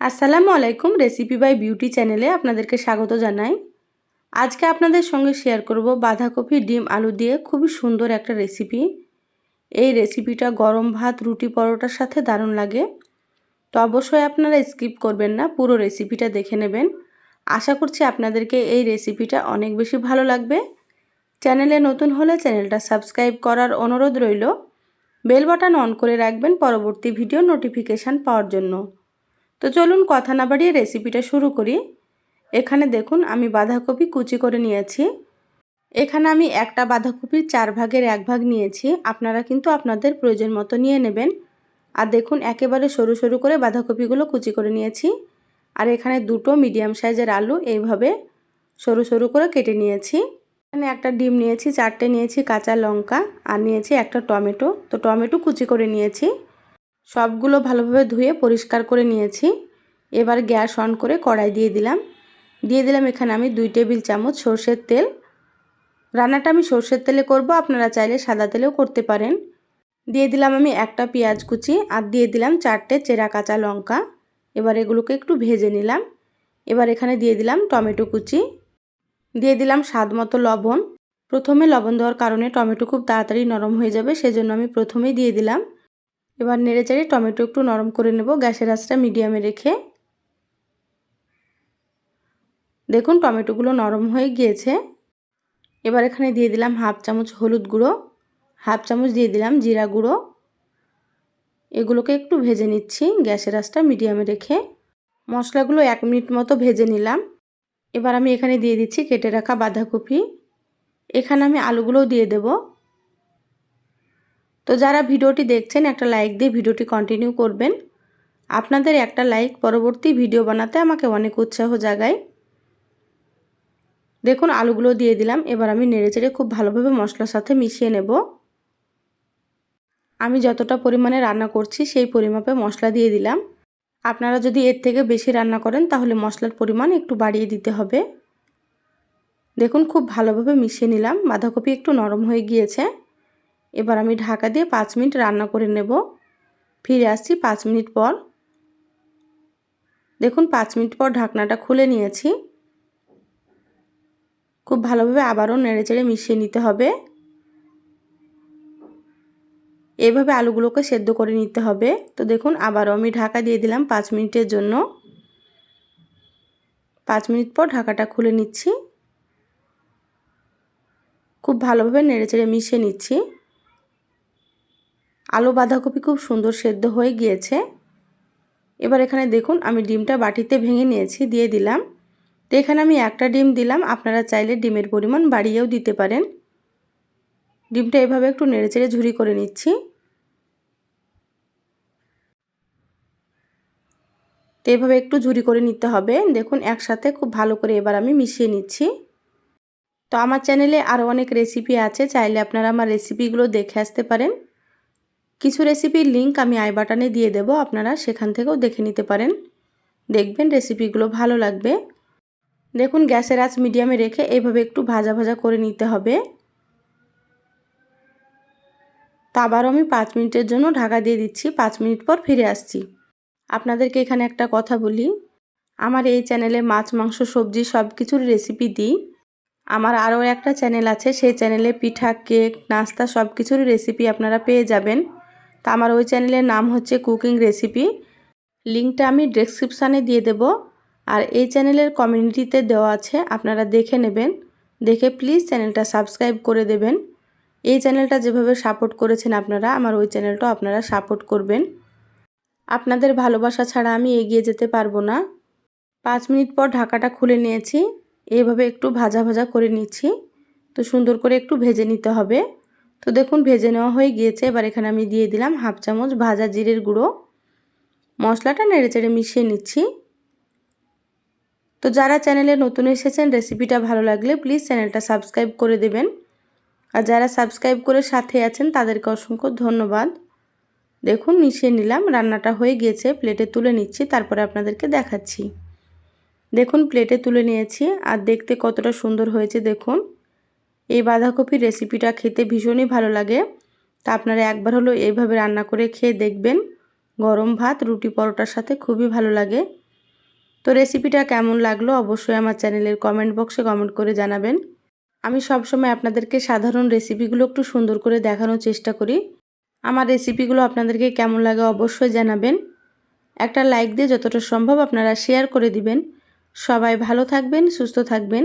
আসসালামু আলাইকুম recipe by beauty চ্যানেলে আপনাদেরকে স্বাগত জানাই। আজকে আপনাদের সঙ্গে শেয়ার করব বাঁধাকপি, ডিম, আলু দিয়ে খুবই সুন্দর একটা রেসিপি এই রেসিপিটা গরম ভাত, রুটি, পরোটার সাথে দারুণ লাগে। তো অবশ্যই আপনারা স্কিপ করবেন না, পুরো রেসিপিটা দেখে নেবেন। আশা করছি আপনাদেরকে এই রেসিপিটা অনেক বেশি ভালো লাগবে। চ্যানেলে নতুন হলে চ্যানেলটা সাবস্ক্রাইব করার অনুরোধ রইল। বেল বাটন অন করে রাখবেন পরবর্তী ভিডিও নোটিফিকেশান পাওয়ার জন্য। তো চলুন কথা না বাড়িয়ে রেসিপিটা শুরু করি। এখানে দেখুন, আমি বাঁধাকপি কুচি করে নিয়েছি। এখানে আমি একটা বাঁধাকপির চার ভাগের এক ভাগ নিয়েছি। আপনারা কিন্তু আপনাদের প্রয়োজন মতো নিয়ে নেবেন। আর দেখুন, একেবারে সরু সরু করে বাঁধাকপিগুলো কুচি করে নিয়েছি। আর এখানে দুটো মিডিয়াম সাইজের আলু এইভাবে সরু সরু করে কেটে নিয়েছি। এখানে একটা ডিম নিয়েছি, চারটে নিয়েছি কাঁচা লঙ্কা, আর নিয়েছি একটা টমেটো। তো টমেটো কুচি করে নিয়েছি। সবগুলো ভালোভাবে ধুয়ে পরিষ্কার করে নিয়েছি। এবার গ্যাস অন করে কড়াই দিয়ে দিলাম। দিয়ে দিলাম এখানে আমি দুই টেবিল চামচ সর্ষের তেল। রান্নাটা আমি সর্ষের তেলে করব, আপনারা চাইলে সাদা তেলেও করতে পারেন। দিয়ে দিলাম আমি একটা পেঁয়াজ কুচি আর দিয়ে দিলাম চারটে চেরা কাঁচা লঙ্কা। এবার এগুলোকে একটু ভেজে নিলাম। এবার এখানে দিয়ে দিলাম টমেটো কুচি। দিয়ে দিলাম স্বাদ মতো লবণ। প্রথমে লবণ দেওয়ার কারণে টমেটো খুব তাড়াতাড়ি নরম হয়ে যাবে, সেজন্য আমি প্রথমেই দিয়ে দিলাম এবার নেড়ে চেড়ে টমেটো একটু নরম করে নেব, গ্যাসের আঁচটা মিডিয়ামে রেখে। দেখুন টমেটোগুলো নরম হয়ে গিয়েছে। এবার এখানে দিয়ে দিলাম হাফ চামচ হলুদ গুঁড়ো, হাফ চামচ দিয়ে দিলাম জিরা গুঁড়ো। এগুলোকে একটু ভেজে নিচ্ছি, গ্যাসের আঁচটা মিডিয়ামে রেখে। মশলাগুলো এক মিনিট মতো ভেজে নিলাম। এবার আমি এখানে দিয়ে দিচ্ছি কেটে রাখা বাঁধাকপি। এখানে আমি আলুগুলোও দিয়ে দেবো। তো যারা ভিডিওটি দেখছেন, একটা লাইক দিয়ে ভিডিওটি কন্টিনিউ করবেন। আপনাদের একটা লাইক পরবর্তী ভিডিও বানাতে আমাকে অনেক উৎসাহ জাগায়। দেখুন, আলুগুলো দিয়ে দিলাম। এবার আমি নেড়েচেড়ে খুব ভালোভাবে মশলার সাথে মিশিয়ে নেব। আমি যতটা পরিমাণে রান্না করছি, সেই পরিমাপে মশলা দিয়ে দিলাম। আপনারা যদি এর থেকে বেশি রান্না করেন, তাহলে মশলার পরিমাণ একটু বাড়িয়ে দিতে হবে। দেখুন, খুব ভালোভাবে মিশিয়ে নিলাম। বাঁধাকপি একটু নরম হয়ে গিয়েছে। এবার আমি ঢাকা দিয়ে পাঁচ মিনিট রান্না করে নেব। ফিরে আসছি পাঁচ মিনিট পর। দেখুন, পাঁচ মিনিট পর ঢাকনাটা খুলে নিয়েছি। খুব ভালোভাবে আবারও নেড়ে চেড়ে মিশিয়ে নিতে হবে। এভাবে আলুগুলোকে সেদ্ধ করে নিতে হবে। তো দেখুন, আবারও আমি ঢাকা দিয়ে দিলাম পাঁচ মিনিটের জন্য। পাঁচ মিনিট পর ঢাকাটা খুলে নিচ্ছি। খুব ভালোভাবে নেড়ে চেড়ে মিশিয়ে নিচ্ছি। আলু বাঁধাকপি খুব সুন্দর সেদ্ধ হয়ে গিয়েছে। এবার এখানে দেখুন, আমি ডিমটা বাটিতে ভেঙে নিয়েছি, দিয়ে দিলাম। তো এখানে আমি একটা ডিম দিলাম, আপনারা চাইলে ডিমের পরিমাণ বাড়িয়েও দিতে পারেন। ডিমটা এভাবে একটু নেড়েচেড়ে ঝুরি করে নিচ্ছি। তো এভাবে একটু ঝুরি করে নিতে হবে। দেখুন, একসাথে খুব ভালো করে এবার আমি মিশিয়ে নিচ্ছি। তো আমার চ্যানেলে আরও অনেক রেসিপি আছে, চাইলে আপনারা আমার রেসিপিগুলো দেখে আসতে পারেন। কিছু রেসিপির লিঙ্ক আমি আই বাটনে দিয়ে দেব, আপনারা সেখান থেকেও দেখে নিতে পারেন। দেখবেন রেসিপিগুলো ভালো লাগবে। দেখুন, গ্যাসের আঁচ মিডিয়ামে রেখে এইভাবে একটু ভাজা ভাজা করে নিতে হবে। তো আবারও আমি পাঁচ মিনিটের জন্য ঢাকা দিয়ে দিচ্ছি, পাঁচ মিনিট পর ফিরে আসছি। আপনাদেরকে এখানে একটা কথা বলি। আমার এই চ্যানেলে মাছ, মাংস, সবজি সব কিছুর রেসিপি দিই। আমার আরও একটা চ্যানেল আছে, সেই চ্যানেলে পিঠা কেক নাস্তা সব কিছুর রেসিপি আপনারা পেয়ে যাবেন। তা আমার ওই চ্যানেলের নাম হচ্ছে কুকিং রেসিপি। লিঙ্কটা আমি ডেসক্রিপশানে দিয়ে দেব। আর এই চ্যানেলের কমিউনিটিতে দেওয়া আছে, আপনারা দেখে নেবেন। দেখে প্লিজ চ্যানেলটা সাবস্ক্রাইব করে দেবেন। এই চ্যানেলটা যেভাবে সাপোর্ট করেছেন আপনারা, আমার ওই চ্যানেলটাও আপনারা সাপোর্ট করবেন। আপনাদের ভালোবাসা ছাড়া আমি এগিয়ে যেতে পারব না। পাঁচ মিনিট পর ঢাকাটা খুলে নিয়েছি। এইভাবে একটু ভাজা ভাজা করে নিচ্ছি। তো সুন্দর করে একটু ভেজে নিতে হবে। তো দেখুন, ভেজে নেওয়া হয়ে গিয়েছে। এবার এখানে আমি দিয়ে দিলাম হাফ চামচ ভাজা জিরের গুঁড়ো। মশলাটা নেড়ে চেড়ে মিশিয়ে নিচ্ছি। তো যারা চ্যানেলে নতুন এসেছেন, রেসিপিটা ভালো লাগলে প্লিজ চ্যানেলটা সাবস্ক্রাইব করে দেবেন। আর যারা সাবস্ক্রাইব করে সাথে আছেন, তাদেরকে অসংখ্য ধন্যবাদ। দেখুন, মিশিয়ে নিলাম, রান্নাটা হয়ে গিয়েছে। প্লেটে তুলে নিচ্ছি, তারপরে আপনাদেরকে দেখাচ্ছি। দেখুন, প্লেটে তুলে নিয়েছি, আর দেখতে কতটা সুন্দর হয়েছে, দেখুন। এই বাঁধাকপির রেসিপিটা খেতে ভীষণই ভালো লাগে। তা আপনারা একবার হলো এইভাবে রান্না করে খেয়ে দেখবেন। গরম ভাত, রুটি পরোটার সাথে খুবই ভালো লাগে। তো রেসিপিটা কেমন লাগল অবশ্যই আমার চ্যানেলের কমেন্ট বক্সে কমেন্ট করে জানাবেন। আমি সবসময় আপনাদেরকে সাধারণ রেসিপিগুলো একটু সুন্দর করে দেখানোর চেষ্টা করি। আমার রেসিপিগুলো আপনাদেরকে কেমন লাগে অবশ্যই জানাবেন। একটা লাইক দিয়ে যতটা সম্ভব আপনারা শেয়ার করে দিবেন। সবাই ভালো থাকবেন, সুস্থ থাকবেন।